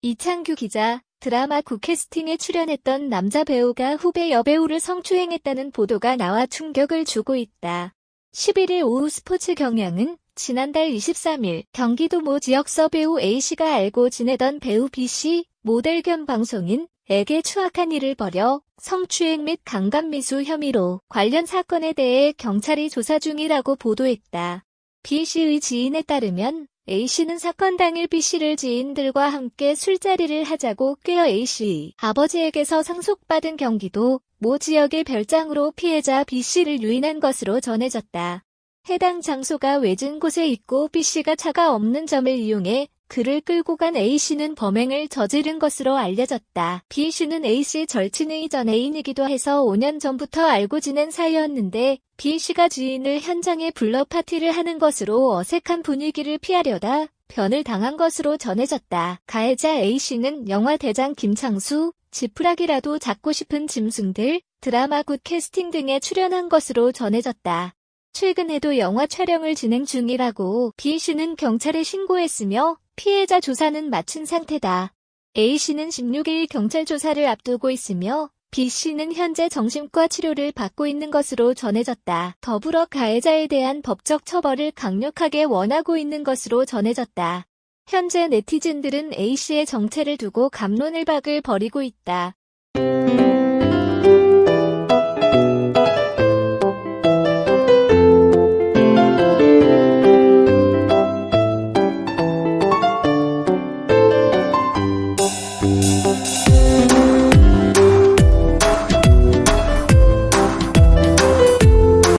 이창규 기자, 드라마 국캐스팅에 출연했던 남자 배우가 후배 여배우를 성추행했다는 보도가 나와 충격을 주고 있다. 11일 오후 스포츠 경향은 지난달 23일 경기도 모 지역 서 배우 A씨가 알고 지내던 배우 B씨, 모델 겸 방송인에게 추악한 일을 벌여 성추행 및 강간미수 혐의로 관련 사건에 대해 경찰이 조사 중이라고 보도했다. B씨의 지인에 따르면 A씨는 사건 당일 B씨를 지인들과 함께 술자리를 하자고 꾀어 A씨 아버지에게서 상속받은 경기도 모 지역의 별장으로 피해자 B씨를 유인한 것으로 전해졌다. 해당 장소가 외진 곳에 있고 B씨가 차가 없는 점을 이용해 그를 끌고 간 A씨는 범행을 저지른 것으로 알려졌다. B씨는 A씨 절친의 전 애인이기도 해서 5년 전부터 알고 지낸 사이였는데 B씨가 지인을 현장에 불러 파티를 하는 것으로 어색한 분위기를 피하려다 변을 당한 것으로 전해졌다. 가해자 A씨는 영화 대장 김창수, 지푸라기라도 잡고 싶은 짐승들, 드라마 굿 캐스팅 등에 출연한 것으로 전해졌다. 최근에도 영화 촬영을 진행 중이라고 B씨는 경찰에 신고했으며 피해자 조사는 마친 상태다. A씨는 16일 경찰 조사를 앞두고 있으며 B씨는 현재 정신과 치료를 받고 있는 것으로 전해졌다. 더불어 가해자에 대한 법적 처벌을 강력하게 원하고 있는 것으로 전해졌다. 현재 네티즌들은 A씨의 정체를 두고 감론을 박을 벌이고 있다.